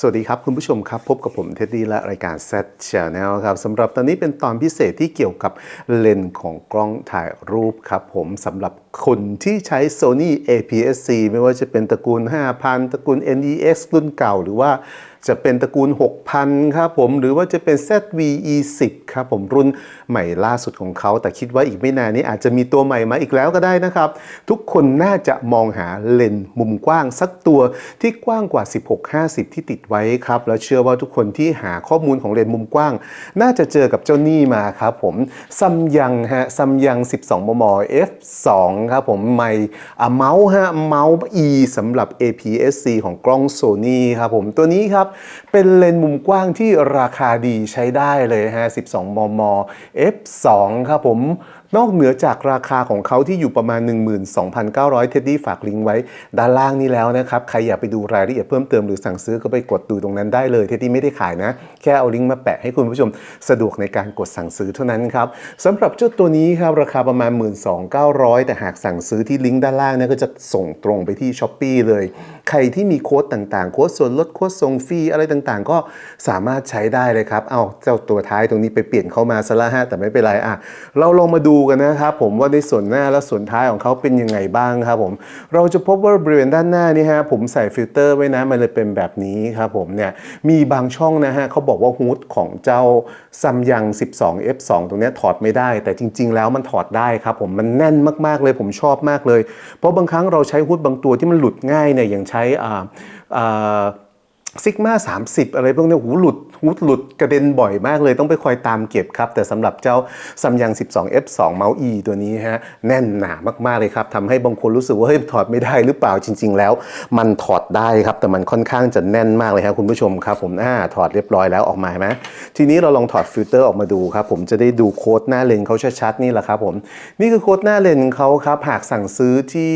สวัสดีครับ คุณผู้ชมครับ พบกับผมเท็ดดี้และรายการ Set Channel ครับสำหรับตอนนี้เป็นตอนพิเศษที่เกี่ยวกับเลนส์ของกล้องถ่ายรูปครับผมสำหรับคนที่ใช้ Sony APS-C ไม่ว่าจะเป็นตระกูล 5,000 ตระกูล NEX รุ่นเก่าหรือว่า จะเป็นตระกูล 6,000 ครับผมหรือว่าจะเป็น ZVE10 ครับผมรุ่นใหม่ล่าสุดของเขา แต่คิดว่าอีกไม่นานนี้อาจจะมีตัวใหม่มาอีกแล้วก็ได้นะครับ ทุกคนน่าจะมองหาเลนส์มุมกว้างสักตัวที่กว้างกว่า 16-50 ที่ติดไว้ครับ แล้วเชื่อว่าทุกคนที่หาข้อมูลของเลนส์มุมกว้าง น่าจะเจอกับเจ้านี่มาครับผมซัมยังฮะซัมยัง 12 มม f2 ครับผมไม่เมาส์ฮะเมาส์ e สำหรับ APS-C ของกล้อง Sony ครับผมตัวนี้ครับเป็นเลนส์มุมกว้างที่ราคาดีใช้ได้เลยฮะ 12 มม f2 ครับผม นอกเหนือจากราคาของเขาที่อยู่ประมาณ 12,900 เท็ดดี้ฝากลิงก์ไว้ด้านล่างนี้แล้วนะครับ ใครอยากไปดูรายละเอียดเพิ่มเติมหรือสั่งซื้อก็ไปกดดูตรงนั้นได้เลยเท็ดดี้ไม่ได้ขายนะ แค่เอาลิงก์มาแปะให้คุณผู้ชมสะดวกในการกดสั่งซื้อเท่านั้นครับสำหรับเจ้าตัวนี้ครับราคาประมาณ 12,900 แต่หากสั่งซื้อที่ลิงก์ด้านล่างนี่ยก็จะส่งตรงไปที่ s h อ p e e เลย ใครที่มีโค้ดต่างๆ โค้ดส่วนลดโค้ดส่งฟรีอะไรต่างๆ ก็สามารถใช้ได้เลยครับเอาเจ้าตัวท้ายตรงนี้ไปเปลี่ยนเข้ามาซะละฮะแต่ไม่เป็นไรอะเราลองมาดูกันนะครับผมว่าในส่วนหน้าและส่วนท้ายของเขาเป็นยังไงบ้างครับผมเราจะพบว่าบริเวณด้านหน้านี่ฮะผมใส่ฟิลเตอร์ไว้นะมันเลยเป็นแบบนี้ครับผมเนี่ยมีบางช่องนะฮะเขาบอกว่าฮูดของเจ้าซัมยัง 12 f2 ตรงนี้ถอดไม่ได้ แต่จริง ๆ แล้วมันถอดได้ครับผมมันแน่นมากๆเลยผมชอบมากเลย เพราะบางครั้งเราใช้ฮูดบางตัวที่มันหลุดง่ายเนี่ยอย่างใช้อ่าอ่า ซิกมา30อะไรพวกนี้หูหลุดหูหลุดกระเด็นบ่อยมากเลยต้องไปคอยตามเก็บครับ แต่สำหรับเจ้าซัมยัง 12 F2 เมาส์ E ตัวนี้ฮะแน่นหนามากๆเลยครับทำให้บางคนรู้สึกว่าเฮ้ยถอดไม่ได้หรือเปล่าจริง ๆ แล้ว มันถอดได้ครับ แต่มันค่อนข้างจะแน่นมากเลยครับคุณผู้ชมครับผมอ่าถอดเรียบร้อยแล้วออกมาไหมทีนี้เราลองถอดฟิลเตอร์ออกมาดูครับผมจะได้ดูโค้ดหน้าเลนส์เขาชัดๆนี่แหละครับผมนี่คือโค้ดหน้าเลนส์เขาครับหากสั่งซื้อที่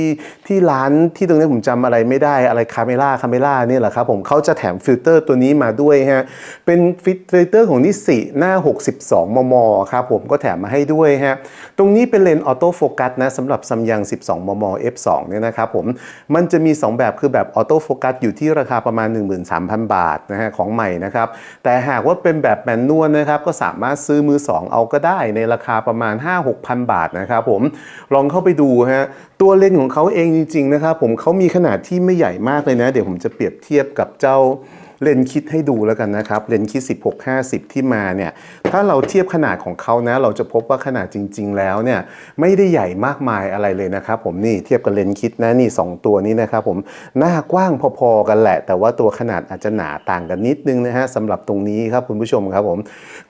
ที่ร้านที่ตรงนี้ผมจำอะไรไม่ได้อะไรคาเมล่าคาเมล่านี่แหละครับผมเขาจะแถมฟิลเตอร์ตัวนี้มาด้วยฮะ เป็นฟิลเตอร์ของนิสสิหน้า 62 มม ครับผมก็แถมมาให้ด้วยฮะ ตรงนี้เป็นเลนส์ออโต้โฟกัสนะสำหรับซัมยัง 12 มม f2 เนี่ยนะครับผม มันจะมี 2 แบบคือแบบออโต้โฟกัสอยู่ที่ราคาประมาณ 13,000 บาทนะฮะของใหม่นะครับ แต่หากว่าเป็นแบบแมนนวลนะครับก็สามารถซื้อมือ 2 เอาก็ได้ในราคาประมาณ 5-6,000 บาทนะครับผม ลองเข้าไปดูฮะ ตัวเลนส์ของเขาเองจริงๆนะครับผมเขามีขนาดที่ไม่ใหญ่มากเลยนะ เดี๋ยวผมจะเปรียบเทียบกับเจ้า เลนคิดให้ดูแล้วกันนะครับ เลนส์คิด 16 50 ที่มาเนี่ย ถ้าเราเทียบขนาดของเขานะ เราจะพบว่าขนาดจริง ๆ แล้วเนี่ยไม่ได้ใหญ่มากมายอะไรเลยนะครับผมนี่เทียบกับเลนคิดนะนี่ 2 ตัวนี้นะครับผมหน้ากว้างพอๆกันแหละ แต่ว่าตัวขนาดอาจจะหนาต่างกันนิดนึงนะฮะสำหรับตรงนี้ครับคุณผู้ชมครับผม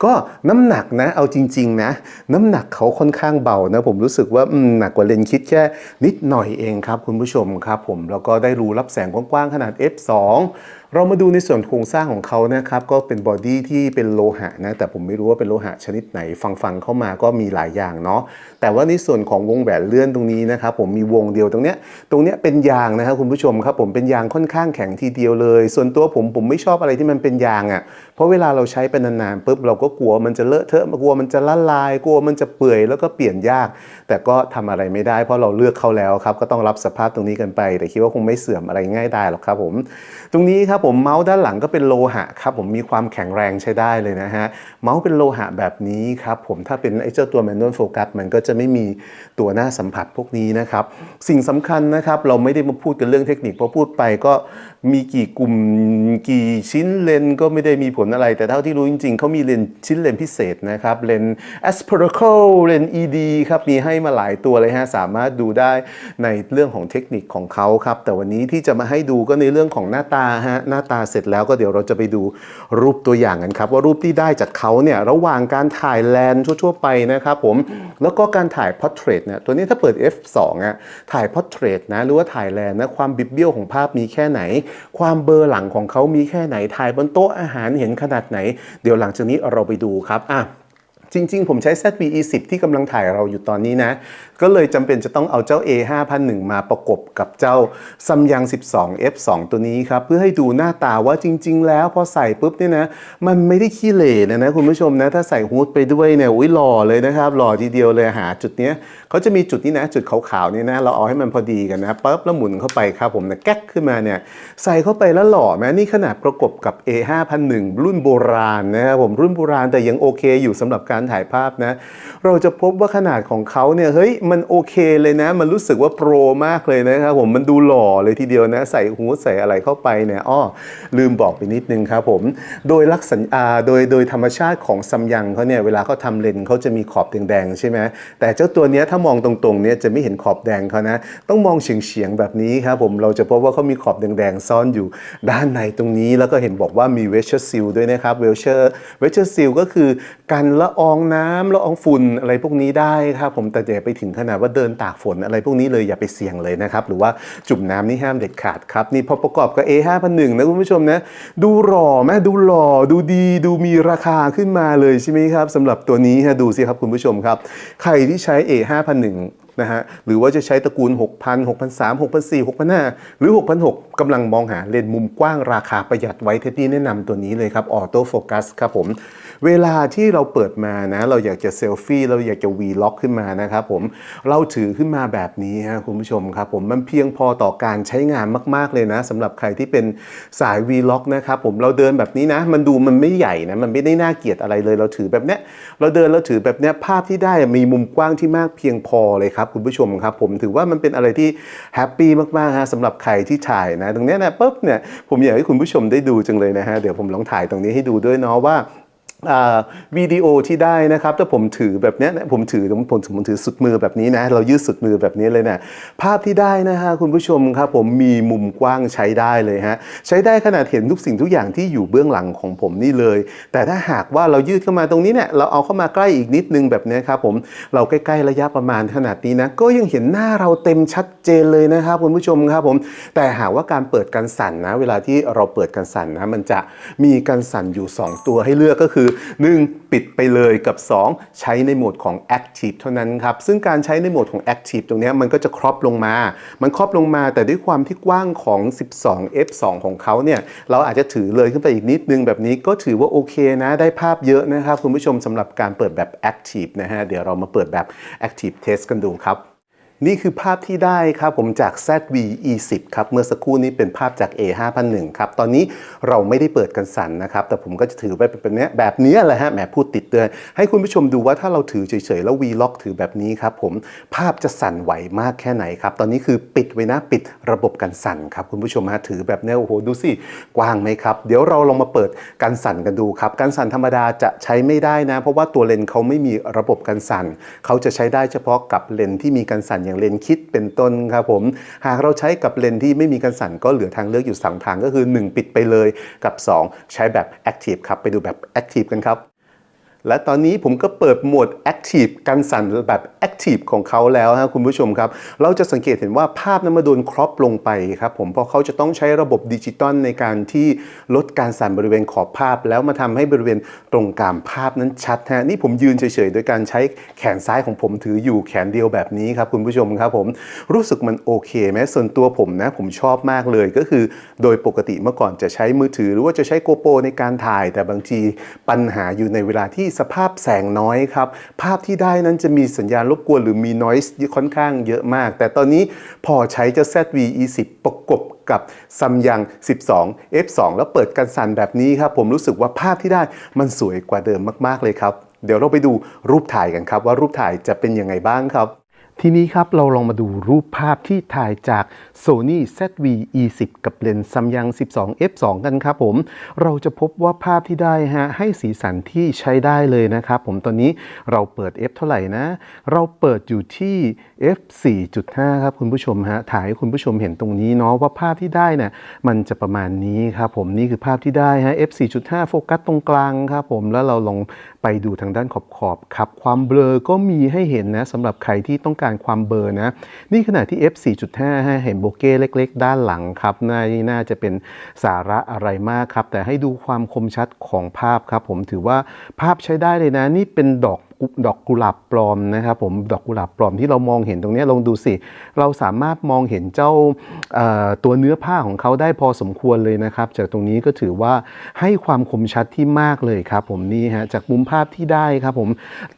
ก็น้ำหนักนะเอาจริง ๆ นะ น้ำหนักเขาค่อนข้างเบานะผมรู้สึกว่าหนักกว่าเลนคิดแค่นิดหน่อยเองครับคุณผู้ชมครับผมแล้วก็ได้รูรับแสงกว้างๆขนาด f2 เรามาดูในส่วนโครงสร้างของเขานะครับก็เป็นบอดี้ที่เป็นโลหะนะแต่ผมไม่รู้ว่าเป็นโลหะชนิดไหนฟังฟังๆเข้ามาก็มีหลายอย่างเนาะแต่ว่าในส่วนของวงแหวนเลื่อนตรงนี้นะครับผมมีวงเดียวตรงเนี้ยตรงเนี้ยเป็นยางนะครับคุณผู้ชมครับผมเป็นยางค่อนข้างแข็งทีเดียวเลย ส่วนตัวผมผมไม่ชอบอะไรที่มันเป็นยางอะ่ะ เพราะเวลาเราใช้ไปนานๆปุ๊บเราก็กลัวมันจะเลอะเทอะกลัวมันจะละลายกลัวมันจะเปื่อยแล้วก็เปลี่ยนยาก แต่ก็ทำอะไรไม่ได้ เพราะเราเลือกเขาแล้วครับก็ต้องรับสภาพตรงนี้กันไป แต่คิดว่าคงไม่เสื่อมอะไรง่ายได้หรอกครับผม ตรงนี้ครับผมเมาส์ด้านหลังก็เป็นโลหะครับผมมีความแข็งแรงใช้ได้เลยนะฮะเมาส์เป็นโลหะแบบนี้ครับผมถ้าเป็นไอ้เจ้าตัว manual focus มันก็จะไม่มีตัวหน้าสัมผัสพวกนี้นะครับสิ่งสำคัญนะครับเราไม่ได้มาพูดกันเรื่องเทคนิคเพราะพูดไปก็ มีกี่กลุ่มกี่ชิ้นเลนก็ไม่ได้มีผลอะไร แต่เท่าที่รู้จริงๆ เขามีเลนชิ้นเลนพิเศษนะครับ เลน aspiracal เลน ED ครับ มีให้มาหลายตัวเลยฮะ สามารถดูได้ในเรื่องของเทคนิคของเขาครับ แต่วันนี้ที่จะมาให้ดูก็ในเรื่องของหน้าตาฮะ หน้าตาเสร็จแล้วก็เดี๋ยวเราจะไปดูรูปตัวอย่างกันครับ ว่ารูปที่ได้จากเขาเนี่ยระหว่างการถ่ายแลนทั่วๆไปนะครับผม แล้วก็การถ่าย portrait เนี่ย ตัวนี้ถ้าเปิด f2 อะ ถ่าย portrait นะ หรือว่าถ่ายแลนนะ ความบิดเบี้ยวของภาพมีแค่ไหนความเบอร์หลังของเขามีแค่ไหนถ่ายบนโต๊ะอาหารเห็นขนาดไหน เดี๋ยวหลังจากนี้เราไปดูครับอะ จริง ๆ ผมใช้ ZV-E10 ที่กำลังถ่ายเราอยู่ตอนนี้นะ ก็เลยจำเป็นจะต้องเอาเจ้า A5001 มาประกบกับเจ้าซัมยัง 12F2 ตัวนี้ครับ เพื่อให้ดูหน้าตาว่าจริง ๆ แล้วพอใส่ปุ๊บเนี่ยนะ มันไม่ได้ขี้เหร่นะนะคุณผู้ชมนะ ถ้าใส่ฮูดไปด้วยเนี่ยอุ้ยหล่อเลยนะครับ หล่อทีเดียวเลยหาจุดเนี้ยเขาจะมีจุดนี้นะ จุดขาวๆนี่นะ เราเอาให้มันพอดีกันนะปั๊บแล้วหมุนเข้าไปครับผมนะแก๊กขึ้นมาเนี่ยใส่เข้าไปแล้วหล่อไหมนี่ขนาดประกบกับ A5001 รุ่นโบราณนะครับผมรุ่นโบราณแต่ยังโอเคอยู่สำหรับการถ่ายภาพนะ เราจะพบว่าขนาดของเขาเนี่ยเฮ้ยมันโอเคเลยนะ มันรู้สึกว่าโปรมากเลยนะครับผมมันดูหล่อเลยทีเดียวนะ ใส่หูใส่อะไรเข้าไปเนี่ยอ้อลืมบอกไปนิดนึงครับผม โดยลักษณะโดยโดยธรรมชาติของซัมยังเขาเนี่ยเวลาเขาทำเลนส์เขาจะมีขอบแดงๆใช่ไหมแต่เจ้าตัวเนี้ยถ้ามองตรงๆเนี่ยจะไม่เห็นขอบแดงเขานะ ต้องมองเฉียงๆแบบนี้ครับผมเราจะพบว่าเขามีขอบแดงๆซ่อนอยู่ด้านในตรงนี้แล้วก็เห็นบอกว่ามีเวชเชอร์ซิลด้วยนะครับเวชเชอร์เวชเชอร์ซิลก็คือกันละอองน้ำละอองฝุ่นอะไรพวกนี้ได้ครับผมแต่อย่าไปถึงขนาดว่าเดินตากฝนอะไรพวกนี้เลยอย่าไปเสี่ยงเลยนะครับหรือว่าจุ่มน้ำนี่ห้ามเด็ดขาดครับนี่พอประกอบกับ A5001 นะคุณผู้ชมนะดูหล่อไหมดูหล่อดูดีดูมีราคาขึ้นมาเลยใช่ไหมครับสำหรับตัวนี้ฮะดูสิครับคุณผู้ชมครับใครที่ใช้ A5001 นะฮะหรือว่าจะใช้ตระกูล 6,000 6,300 6,400 6,500 หรือ 6,600กำลังมองหาเลนส์มุมกว้างราคาประหยัดไว้เท็ดดี้แนะนำตัวนี้เลยครับออโต้โฟกัสครับผม เวลาที่เราเปิดมานะ เราอยากจะเซลฟี่เราอยากจะวีล็อกขึ้นมานะครับผมเราถือขึ้นมาแบบนี้ฮะคุณผู้ชมครับผมมันเพียงพอต่อการใช้งานมาก ๆ เลยนะสำหรับใครที่เป็นสายวีล็อกนะครับผมเราเดินแบบนี้นะ มันดูมันไม่ใหญ่นะมันไม่ได้น่าเกลียดอะไรเลย เราถือแบบเนี้ยเราเดินเราถือแบบเนี้ยภาพที่ได้มีมุมกว้างที่มากเพียงพอเลยครับคุณผู้ชมครับผมถือว่ามันเป็นอะไรที่แฮปปี้มากๆฮะสำหรับใครที่ถ่ายนะ ตรงเนี้ยนะปุ๊บเนี่ยผมอยากให้คุณผู้ชมได้ดูจังเลยนะฮะเดี๋ยวผมลองถ่ายตรงนี้ให้ดูด้วยเนาะว่า วิดีโอที่ได้นะครับถ้าผมถือแบบนี้ผมถือผมผมผมถือสุดมือแบบนี้นะเรายืดสุดมือแบบนี้เลยเนะภาพที่ได้นะฮะคุณผู้ชมครับผมมีมุมกว้างใช้ได้เลยฮะใช้ได้ขนาดเห็นทุกสิ่งทุกอย่างที่อยู่เบื้องหลังของผมนี่เลย แต่ถ้าหากว่าเรายืดเข้ามาตรงนี้เนี่ยเราเอาเข้ามาใกล้อีกนิดนึงแบบนี้ครับผมเราใกล้ๆระยะประมาณขนาดนี้นะก็ยังเห็นหน้าเราเต็มชัดเจนเลยนะครับคุณผู้ชมครับผมแต่หากว่าการเปิดการสั่นนะเวลาที่เราเปิดการสั่นนะมันจะมีการสั่นอยู่ 2 ตัวให้เลือกก็คือ 1. ปิดไปเลยกับ 2 ใช้ในโหมดของ Active เท่านั้นครับ ซึ่งการใช้ในโหมดของ Active ตรงนี้มันก็จะครอปลงมา มันครอปลงมาแต่ด้วยความที่กว้างของ 12 f 2 ของเขาเนี่ย เราอาจจะถือเลยขึ้นไปอีกนิดนึงแบบนี้ก็ถือว่าโอเคนะ ได้ภาพเยอะนะครับ คุณผู้ชมสำหรับการเปิดแบบ Active นะฮะ เดี๋ยวเรามาเปิดแบบ Active Test กันดูครับ นี่คือภาพที่ได้ครับผมจาก ZV E10 ครับเมื่อสักครู่นี้เป็นภาพจาก A5001 ครับตอนนี้เราไม่ได้เปิดกันสั่นนะครับ แต่ผมก็จะถือไปเป็นแบบเนี้ยแบบนี้แหละฮะแหมพูดติดเตือนให้คุณผู้ชมดูว่าถ้าเราถือเฉยๆ แล้ว V-Lock ถือแบบนี้ครับผมภาพจะสั่นไหวมากแค่ไหนครับ ตอนนี้คือปิดไว้นะปิดระบบกันสั่นครับคุณผู้ชมฮะถือแบบเนี้ยโอ้โหดูสิกว้างไหมครับ เดี๋ยวเราลองมาเปิดกันสั่นกันดูครับกันสั่นธรรมดาจะใช้ไม่ได้นะ เพราะว่าตัวเลนส์เขาไม่มีระบบกันสั่นเขาจะใช้ได้เฉพาะกับเลนส์ที่มีกันสั่นอย่างเลนคิดเป็นต้นครับผม หากเราใช้กับเลนที่ไม่มีกันสั่นก็เหลือทางเลือกอยู่สองทางก็คือ 1 ปิดไปเลยกับ 2 ใช้แบบ Active ครับ ไปดูแบบ Active กันครับ และตอนนี้ผมก็เปิดโหมด Active กันสั่นแบบ Active ของเขาแล้วฮะคุณผู้ชมครับ เราจะสังเกตเห็นว่าภาพนั้นมาโดนครอปลงไปครับผมเพราะเขาจะต้องใช้ระบบดิจิตอลในการที่ลดการสั่นบริเวณขอบภาพ แล้วมาทำให้บริเวณตรงกลางภาพนั้นชัดฮะนี่ผมยืนเฉยๆ โดยการใช้แขนซ้ายของผมถืออยู่แขนเดียวแบบนี้ครับคุณผู้ชมครับผมรู้สึกมันโอเคไหมส่วนตัวผมนะผมชอบมากเลยก็คือ โดยปกติเมื่อก่อนจะใช้มือถือ หรือว่าจะใช้โกโปรในการถ่าย แต่บางทีปัญหาอยู่ในเวลาที่สภาพแสงน้อยครับ ภาพที่ได้นั้นจะมีสัญญาณรบกวนหรือมี noise ค่อนข้างเยอะมาก แต่ตอนนี้พอใช้เจ้า ZV E10 ประกบกับซัมยัง 12 F2 แล้วเปิดกันสั่นแบบนี้ครับ ผมรู้สึกว่าภาพที่ได้มันสวยกว่าเดิมมาก ๆ เลยครับ เดี๋ยวเราไปดูรูปถ่ายกันครับ ว่ารูปถ่ายจะเป็นยังไงบ้างครับ ทีนี้ครับเราลองมาดูรูปภาพที่ถ่ายจาก Sony ZV E10 กับเลนส์ซัมยัง 12 f2 กันครับผม เราจะพบว่าภาพที่ได้ฮะให้สีสันที่ใช้ได้เลยนะครับผมตอนนี้เราเปิด f เท่าไหร่นะ เราเปิดอยู่ที่ f 4.5 ครับคุณผู้ชมฮะถ่ายให้คุณผู้ชมเห็นตรงนี้เนาะว่าภาพที่ได้เนี่ยมันจะประมาณนี้ครับผมนี่คือภาพที่ได้ฮะ f 4.5 โฟกัสตรงกลางครับผมแล้วเราลอง ไปดูทางด้านขอบขอบครับ ความเบลอก็มีให้เห็นนะสำหรับใครที่ต้องการความเบลอนะ นี่ขณะที่ f 4.5 เห็นโบเก้เล็ก ๆ ด้านหลังครับน่น่าจะเป็นสาระอะไรมากครับ แต่ให้ดูความคมชัดของภาพครับ ผมถือว่าภาพใช้ได้เลยนะ นี่เป็นดอก ดอกกุหลาบปลอมนะครับผมดอกกุหลาบปลอมที่เรามองเห็นตรงนี้ลองดูสิ เราสามารถมองเห็นเจ้าตัวเนื้อผ้าของเขาได้พอสมควรเลยนะครับ จากตรงนี้ก็ถือว่าให้ความคมชัดที่มากเลยครับผมนี่ฮะจากมุมภาพที่ได้ครับผม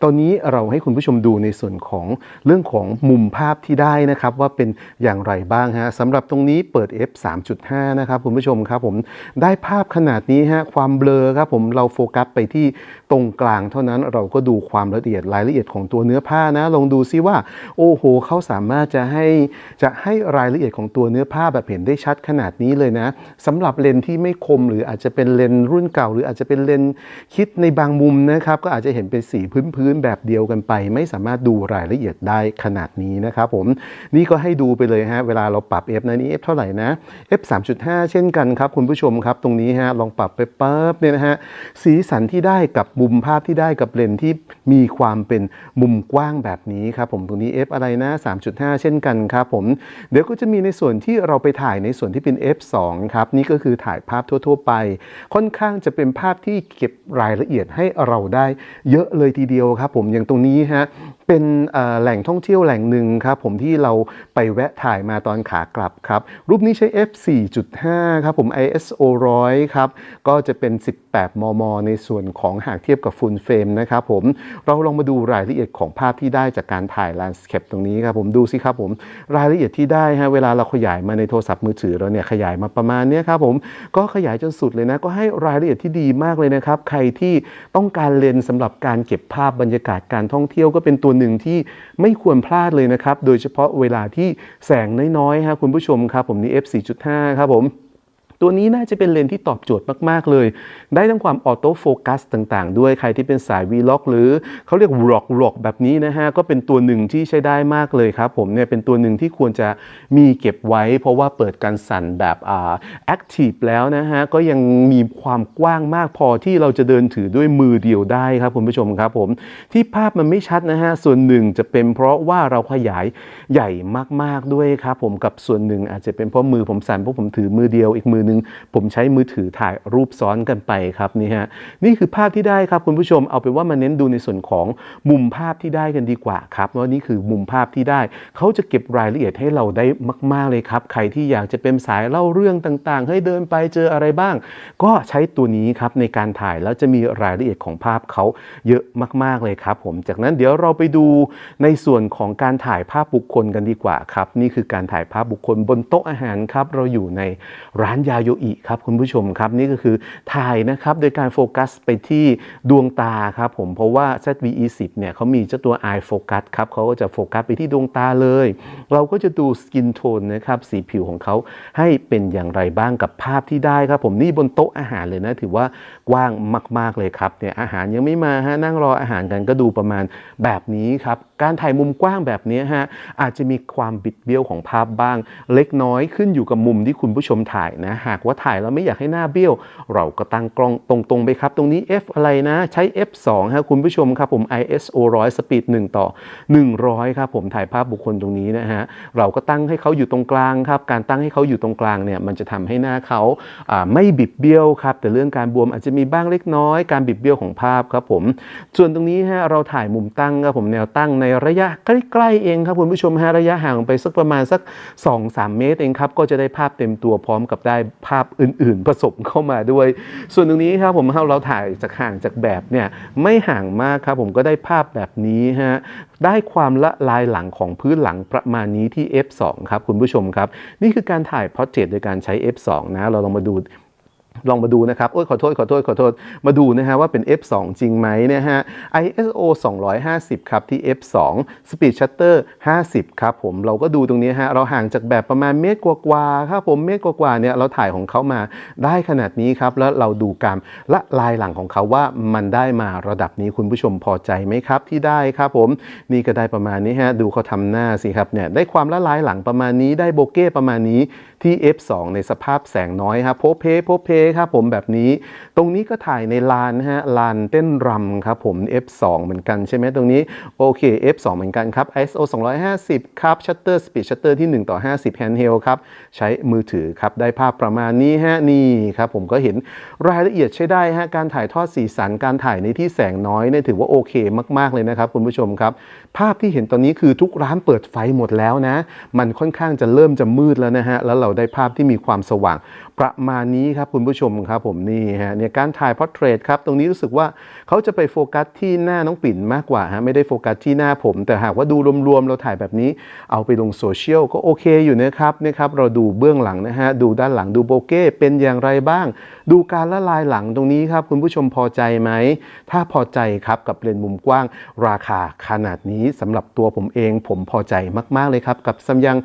ตอนนี้เราให้คุณผู้ชมดูในส่วนของเรื่องของมุมภาพที่ได้นะครับ ว่าเป็นอย่างไรบ้างฮะสำหรับตรงนี้เปิด f 3.5 นะครับคุณผู้ชมครับผมได้ภาพขนาดนี้ฮะความเบลอครับผมเราโฟกัสไปที่ ตรงกลางเท่านั้นเราก็ดูความละเอียดรายละเอียดของตัวเนื้อผ้านะ ลองดูซิว่า โอ้โหเขาสามารถจะให้จะให้รายละเอียดของตัวเนื้อผ้าแบบเห็นได้ชัดขนาดนี้เลยนะสำหรับเลนที่ไม่คมหรืออาจจะเป็นเลนรุ่นเก่า หรืออาจจะเป็นเลนคิดในบางมุมนะครับก็อาจจะเห็นเป็นสีพื้นๆแบบเดียวกันไป ไม่สามารถดูรายละเอียดได้ขนาดนี้นะครับผมนี่ก็ให้ดูไปเลยฮะเวลาเราปรับ f นะนี่ f เท่าไหร่นะ f 3.5 เช่นกันครับคุณผู้ชมครับ ตรงนี้ฮะลองปรับไปปั๊บเนี่ยนะฮะสีสันที่ได้กับมุมภาพที่ได้กับเลนส์ที่มีความเป็นมุมกว้างแบบนี้ครับผมตรงนี้ f อะไรนะ 3.5 เช่นกันครับผม เดี๋ยวก็จะมีในส่วนที่เราไปถ่ายในส่วนที่เป็น f 2 ครับ นี่ก็คือถ่ายภาพทั่ว ๆ ไป ค่อนข้างจะเป็นภาพที่เก็บรายละเอียดให้เราได้เยอะเลยทีเดียวครับผมอย่างตรงนี้ฮะเป็นแหล่งท่องเที่ยวแหล่งหนึ่งครับผมที่เราไปแวะถ่ายมาตอนขากลับครับ รูปนี้ใช้ f 4.5 ครับผม ISO 100 ครับ ก็จะเป็น 18 มม ในส่วนของหากทียบกับ Full Frame นะครับผมเราลองมาดูรายละเอียดของภาพที่ได้จากการถ่าย Landscape ตรงนี้ครับผมดูสิครับผมรายละเอียดที่ได้ฮะเวลาเราขยายมาในโทรศัพท์มือถือเราเนี่ยขยายมาประมาณนี้ครับผมก็ขยายจนสุดเลยนะก็ให้รายละเอียดที่ดีมากเลยนะครับใครที่ต้องการเลนส์สำหรับการเก็บภาพบรรยากาศการท่องเที่ยวก็เป็นตัวหนึ่งที่ไม่ควรพลาดเลยนะครับโดยเฉพาะเวลาที่แสงน้อยๆฮะคุณผู้ชมครับผมนี่ f 4.5 ครับผม ตัวนี้น่าจะเป็นเลนส์ที่ตอบโจทย์มาก ๆ เลย ได้ทั้งความออโต้โฟกัสต่าง ๆ ด้วยใครที่เป็นสาย Vlog หรือเขาเรียก Vlog Vlog แบบนี้นะฮะ ก็เป็นตัวหนึ่งที่ใช้ได้มากเลยครับ ผมเนี่ยเป็นตัวหนึ่งที่ควรจะมีเก็บไว้ เพราะว่าเปิดการสั่นแบบอ่า Active แล้วนะฮะ ก็ยังมีความกว้างมากพอที่เราจะเดินถือด้วยมือเดียวได้ครับคุณผู้ชมครับผมที่ภาพมันไม่ชัดนะฮะส่วนหนึ่งจะเป็นเพราะว่าเราขยายใหญ่มากๆด้วยครับผมกับส่วนหนึ่งอาจจะเป็นเพราะมือผมสั่นเพราะผมถือมือเดียวอีกมือนึงผมใช้มือถือถ่ายรูปซ้อนกันไปครับนี่ฮะนี่คือภาพที่ได้ครับคุณผู้ชมเอาเป็นว่ามาเน้นดูในส่วนของมุมภาพที่ได้กันดีกว่าครับว่านี่คือมุมภาพที่ได้เขาจะเก็บรายละเอียดให้เราได้มาก ๆเลยครับ ใครที่อยากจะเป็นสายเล่าเรื่องต่างๆ ให้เดินไปเจออะไรบ้าง ก็ใช้ตัวนี้ครับในการถ่ายแล้วจะมีรายละเอียดของภาพเขาเยอะมาก ๆเลยครับ ผมจากนั้นเดี๋ยวเราไปดูในส่วนของการถ่ายภาพบุคคลกันดีกว่าครับ นี่คือการถ่ายภาพบุคคลบนโต๊ะอาหารครับ เราอยู่ในร้านยาโยอิครับคุณผู้ชมครับนี่ก็คือถ่ายนะครับโดยการโฟกัสไปที่ดวงตาครับผมเพราะว่า ZVE10 เนี่ยเขามีเจ้าตัว Eye Focus ครับเขาก็จะโฟกัสไปที่ดวงตาเลย เราก็จะดูสกินโทนนะครับสีผิวของเขาให้เป็นอย่างไรบ้างกับภาพที่ได้ครับผมนี่บนโต๊ะอาหารเลยนะ ถือว่ากว้างมาก ๆเลยครับเนี่ยอาหารยังไม่มาฮะนั่งรออาหารกันก็ดูประมาณแบบนี้ครับ การถ่ายมุมกว้างแบบนี้ฮะอาจจะมีความบิดเบี้ยวของภาพบ้าง เล็กน้อยขึ้นอยู่กับมุมที่คุณผู้ชมถ่ายนะหากว่าถ่ายแล้วไม่อยากให้หน้าเบี้ยว เราก็ตั้งกล้องตรงๆไปครับ ตรงนี้ f อะไรนะ ใช้ f 2ฮะคุณผู้ชมครับผม ISO 100สปีด1ต่อ 100 ครับผมถ่ายภาพบุคคลตรงนี้นะฮะเราก็ตั้งให้เขาอยู่ตรงกลางครับ การตั้งให้เขาอยู่ตรงกลางเนี่ยมันจะทำให้หน้าเขาไม่บิดเบี้ยวครับแต่เรื่องการบวมอาจจะมีบ้างเล็กน้อย การบิดเบี้ยวของภาพครับผม ส่วนตรงนี้ฮะเราถ่ายมุมตั้งครับผมแนวตั้งในระยะใกล้ๆเองครับคุณผู้ชมฮะระยะห่างไปสักประมาณสัก 2-3 เมตรเองครับก็จะได้ภาพเต็มตัวพร้อมกับได้ภาพอื่น ๆ ผสมเข้ามาด้วย ส่วนตรงนี้ครับผมเราถ่ายจากห่างจากแบบเนี่ยไม่ห่างมากครับผมก็ได้ภาพแบบนี้ฮะได้ความละลายหลังของพื้นหลังประมาณนี้ที่ f2 ครับคุณผู้ชมครับ นี่คือการถ่ายพอร์เทรตโดยการใช้ f2 นะเราลองมาดู ลองมาดูนะครับ โอ้ยขอโทษ ขอโทษ ขอโทษ มาดูนะฮะว่าเป็น f2 จริงไหมนะฮะ ISO 250 ครับที่ f2 Speed Shutter 50 ครับผมเราก็ดูตรงนี้ฮะ เราห่างจากแบบประมาณเมตรกว่าๆครับผมเมตรกว่าๆเนี่ยเราถ่ายของเขามาได้ขนาดนี้ครับ แล้วเราดูการละลายหลังของเขาว่ามันได้มาระดับนี้คุณผู้ชมพอใจไหมครับที่ได้ครับผมนี่ก็ได้ประมาณนี้ฮะดูเขาทำหน้าสิครับเนี่ยได้ความละลายหลังประมาณนี้ได้โบเก้ประมาณนี้ที่ f2 ในสภาพแสงน้อยครับโพเพโพเพครับผมแบบนี้ ตรงนี้ก็ถ่ายในลานนะฮะลานเต้นรำครับผม f2 เหมือนกันใช่ไหมตรงนี้โอเค f2 เหมือนกันครับ ISO 250 ครับ shutter speed shutter ที่ 1 ต่อ 50 handheld ครับ ใช้มือถือครับ ได้ภาพประมาณนี้ฮะนี่ครับผมก็เห็นรายละเอียดใช้ได้ฮะการถ่ายทอดสีสันการถ่ายในที่แสงน้อยเนี่ยถือว่าโอเคมาก ๆ เลยนะครับคุณผู้ชมครับภาพที่เห็นตอนนี้คือทุกร้านเปิดไฟหมดแล้วนะ มันค่อนข้างจะเริ่มจะมืดแล้วนะฮะ แล้วเราได้ภาพที่มีความสว่าง ประมาณนี้ครับคุณผู้ชมครับผมนี่ฮะเนี่ยการถ่ายพอร์เทรตครับ ตรงนี้รู้สึกว่าเขาจะไปโฟกัสที่หน้าน้องปิ่นมากกว่าฮะ ไม่ได้โฟกัสที่หน้าผม แต่หากว่าดูรวมๆเราถ่ายแบบนี้ เอาไปลงโซเชียลก็โอเคอยู่นะครับนะครับเราดูเบื้องหลังนะฮะดูด้านหลังดูโบเก้เป็นอย่างไรบ้าง ดูการละลายหลังตรงนี้ครับคุณผู้ชมพอใจไหมถ้าพอใจครับกับเลนส์มุมกว้างราคาขนาดนี้สำหรับตัวผมเองผมพอใจมากๆเลยครับ กับซัมยัง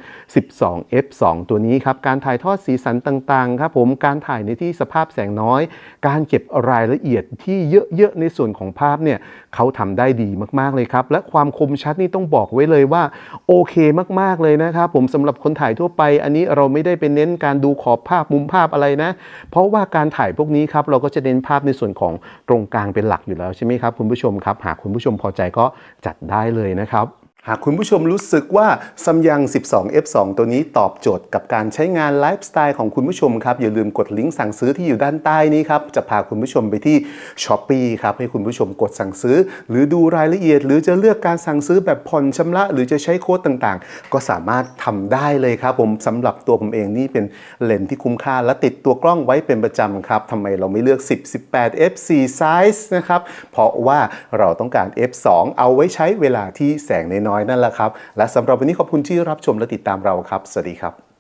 12 f2 ตัวนี้ครับ การถ่ายทอดสีสันต่างๆครับผมการถ่ายในที่สภาพแสงน้อย การเก็บรายละเอียดที่เยอะๆ ในส่วนของภาพเนี่ยเขาทำได้ดีมากๆเลยครับ และความคมชัดนี่ต้องบอกไว้เลยว่า โอเคมากๆเลยนะครับผมสำหรับคนถ่ายทั่วไป อันนี้เราไม่ได้ไปเน้นการดูขอบภาพมุมภาพอะไรนะ เพราะว่าการถ่ายพวกนี้ครับเราก็จะเน้นภาพในส่วนของตรงกลางเป็นหลักอยู่แล้วใช่ไหมครับคุณผู้ชมครับหากคุณผู้ชมพอใจก็จัดได้เลยยนะครับ หากคุณผู้ชมรู้สึกว่าซัมยัง 12F2 ตัวนี้ตอบโจทย์กับการใช้งานไลฟ์สไตล์ของคุณผู้ชมครับ อย่าลืมกดลิงก์สั่งซื้อที่อยู่ด้านใต้นี้ครับ จะพาคุณผู้ชมไปที่ s h อ p e e ครับให้คุณผู้ชมกดสั่งซื้อ หรือดูรายละเอียด หรือจะเลือกการสั่งซื้อแบบผ่อนชำระ หรือจะใช้โค้ดต่างๆ ก็สามารถทำได้เลยครับผมสำหรับตัวผมเองนี่เป็นเลนส์ที่คุ้มค่า และติดตัวกล้องไว้เป็นประจำครับทำไมเราไม่เลือก 10 18 f4 size นะครับเพราะว่าเราต้องการ f2 เอาไว้ใช้เวลาที่แสงน้อยๆนั่นแหละครับ และสำหรับวันนี้ขอบคุณที่รับชมและติดตามเราครับ สวัสดีครับ